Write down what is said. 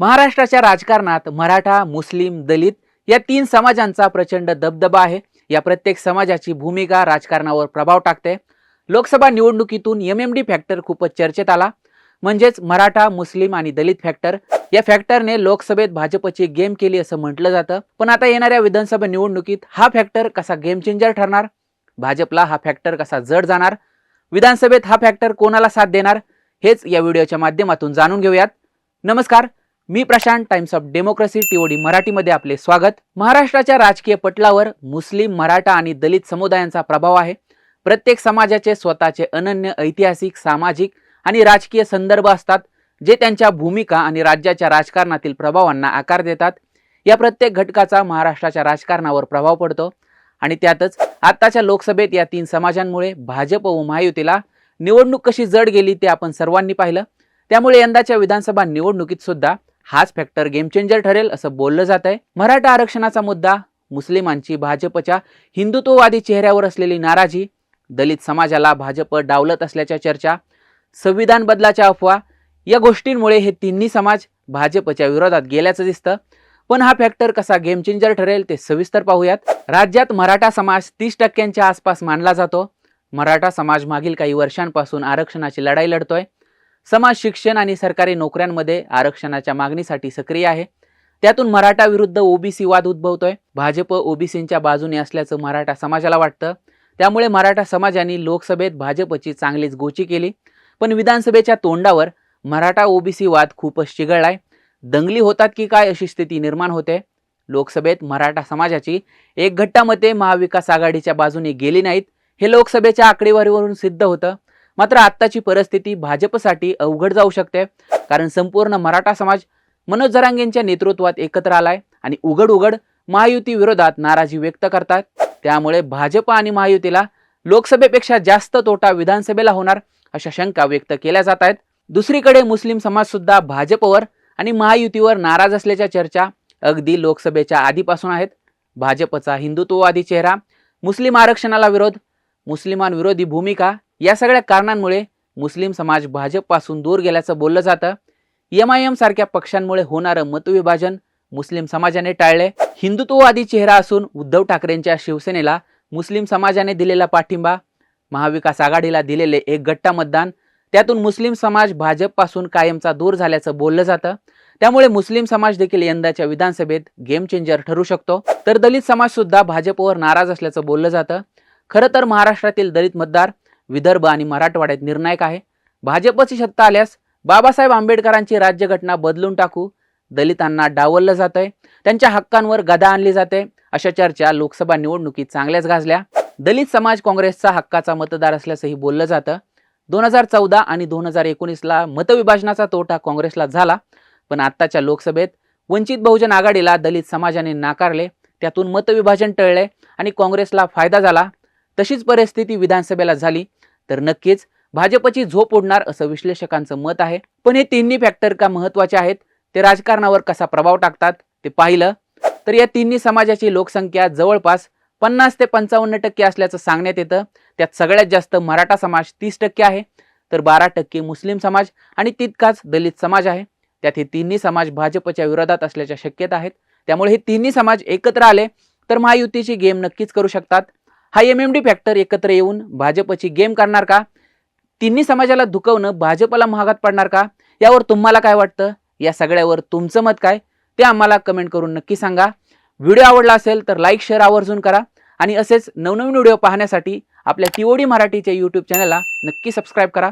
महाराष्ट्राच्या राजकारणात मराठा मुस्लिम दलित या तीन समाजांचा प्रचंड दबदबा आहे. या प्रत्येक समाजाची भूमिका राजकारणावर प्रभाव टाकते. लोकसभा निवडणुकीतून एम एम डी फॅक्टर खूपच चर्चेत आला. म्हणजेच मराठा मुस्लिम आणि दलित फॅक्टर या फॅक्टरने लोकसभेत भाजपची गेम केली असं म्हटलं जातं. पण आता येणाऱ्या विधानसभा निवडणुकीत हा फॅक्टर कसा गेम चेंजर ठरणार? भाजपला हा फॅक्टर कसा जड जाणार? विधानसभेत हा फॅक्टर कोणाला साथ देणार? हेच या व्हिडिओच्या माध्यमातून जाणून घेऊयात. नमस्कार मी Prashant Times of Democracy TOD मराठीमध्ये आपले स्वागत. महाराष्ट्राच्या राजकीय पटलावर मुस्लिम मराठा आणि दलित समुदायांचा प्रभाव आहे. प्रत्येक समाजाचे स्वतःचे अनन्य ऐतिहासिक सामाजिक आणि राजकीय संदर्भ असतात जे त्यांच्या भूमिका आणि राज्याच्या राजकारणातील प्रभावांना आकार देतात. या प्रत्येक घटकाचा महाराष्ट्राच्या राजकारणावर प्रभाव पडतो आणि त्यातच आत्ताच्या लोकसभेत या तीन समाजांमुळे भाजप व महायुतीला निवडणूक कशी जड गेली ते आपण सर्वांनी पाहिलं. त्यामुळे यंदाच्या विधानसभा निवडणुकीत सुद्धा हाच फॅक्टर गेम चेंजर ठरेल असं बोललं जात आहे मराठा आरक्षणाचा मुद्दा मुस्लिमांची भाजपच्या हिंदुत्ववादी चेहऱ्यावर असलेली नाराजी दलित समाजाला भाजप डावलत असल्याच्या चर्चा संविधान बदलाच्या अफवा या गोष्टींमुळे हे तिन्ही समाज भाजपच्या विरोधात गेल्याचं दिसतं. पण हा फॅक्टर कसा गेम चेंजर ठरेल ते सविस्तर पाहूयात. राज्यात मराठा समाज तीस टक्क्यांच्या आसपास मानला जातो. मराठा समाज मागील काही वर्षांपासून आरक्षणाची लढाई लढतोय. समाज शिक्षण आणि सरकारी नोकऱ्यांमध्ये आरक्षणाच्या मागणीसाठी सक्रिय आहे. त्यातून मराठा विरुद्ध ओबीसी वाद उद्भवतोय. भाजप ओबीसींच्या बाजूने असल्याचं मराठा समाजाला वाटतं. त्यामुळे मराठा समाजाने लोकसभेत भाजपची चांगलीच गोची केली. पण विधानसभेच्या तोंडावर मराठा ओबीसी वाद खूपच चिघळलाय. दंगली होतात की काय अशी स्थिती निर्माण होते? लोकसभेत मराठा समाजाची एक घट्टा मते महाविकास आघाडीच्या बाजूने गेली नाहीत. हे लोकसभेच्या आकडेवारीवरून सिद्ध होतं. मात्र आत्ताची परिस्थिती भाजपसाठी अवघड जाऊ शकते. कारण संपूर्ण मराठा समाज मनोज जरांगेंच्या नेतृत्वात एकत्र आलाय आणि उघड उघड महायुती विरोधात नाराजी व्यक्त करतात. त्यामुळे भाजप आणि महायुतीला लोकसभेपेक्षा जास्त तोटा विधानसभेला होणार अशा शंका व्यक्त केल्या जात आहेत. दुसरीकडे मुस्लिम समाज सुद्धा भाजपवर आणि महायुतीवर नाराज असल्याच्या चर्चा अगदी लोकसभेच्या आधीपासून आहेत. भाजपचा हिंदुत्ववादी चेहरा मुस्लिम आरक्षणाला विरोध मुस्लिमांविरोधी भूमिका या सगळ्या कारणांमुळे मुस्लिम समाज भाजपपासून दूर गेल्याचं बोललं जातं. एम आय एम सारख्या पक्षांमुळे होणारं मतविभाजन मुस्लिम समाजाने टाळले. हिंदुत्ववादी चेहरा असून उद्धव ठाकरेंच्या शिवसेनेला मुस्लिम समाजाने दिलेला पाठिंबा महाविकास आघाडीला दिलेले एक गट्टा मतदान त्यातून मुस्लिम समाज भाजपपासून कायमचा दूर झाल्याचं बोललं जातं. त्यामुळे मुस्लिम समाज देखील यंदाच्या विधानसभेत गेम चेंजर ठरू शकतो. तर दलित समाज सुद्धा भाजपवर नाराज असल्याचं बोललं जातं. खरं तर महाराष्ट्रातील दलित मतदार विदर्भ आणि मराठवाड्यात निर्णायक आहे. भाजपची सत्ता आल्यास बाबासाहेब आंबेडकरांची राज्यघटना बदलून टाकू. दलितांना डावललं जातंय. त्यांच्या हक्कांवर गदा आणली जाते. अशा चर्चा लोकसभा निवडणुकीत चांगल्याच गाजल्या. दलित समाज काँग्रेसचा हक्काचा मतदार असल्याचंही बोललं जातं. दोन हजार चौदा आणि दोन हजार एकोणीसला मतविभाजनाचा तोटा काँग्रेसला झाला. पण आत्ताच्या लोकसभेत वंचित बहुजन आघाडीला दलित समाजाने नाकारले. त्यातून मतविभाजन टळले आणि काँग्रेसला फायदा झाला. तशीच परिस्थिती विधानसभेला झाली. तर नक्कीच भाजपची झोप उडणार असं विश्लेषकांचं मत आहे. पण हे तिन्ही फॅक्टर का महत्त्वाचे आहेत? ते राजकारणावर कसा प्रभाव टाकतात? ते पाहिलं. तर या तिन्ही समाजाची लोकसंख्या जवळपास पन्नास ते पंचावन्न टक्के असल्याचं सांगण्यात येतं. त्यात सगळ्यात जास्त मराठा समाज तीस टक्के आहे. तर बारा टक्के मुस्लिम समाज आणि तितकाच दलित समाज आहे. त्यात हे तिन्ही समाज भाजपच्या विरोधात असल्याच्या शक्यता आहेत. त्यामुळे हे तिन्ही समाज एकत्र आले तर महायुतीची गेम नक्कीच करू शकतात. हा एम एम डी फॅक्टर एकत्र येऊन भाजपची गेम करणार का? तिन्ही समाजाला दुखवणं भाजपला महागात पडणार का? यावर तुम्हाला काय वाटतं? या सगळ्यावर तुमचं मत काय? ते आम्हाला कमेंट करून नक्की सांगा. व्हिडिओ आवडला असेल तर लाईक शेअर आवर्जून करा. आणि असेच नवनवीन व्हिडिओ पाहण्यासाठी आपल्या टी ओ डी मराठीच्या यूट्यूब चॅनलला नक्की सबस्क्राईब करा.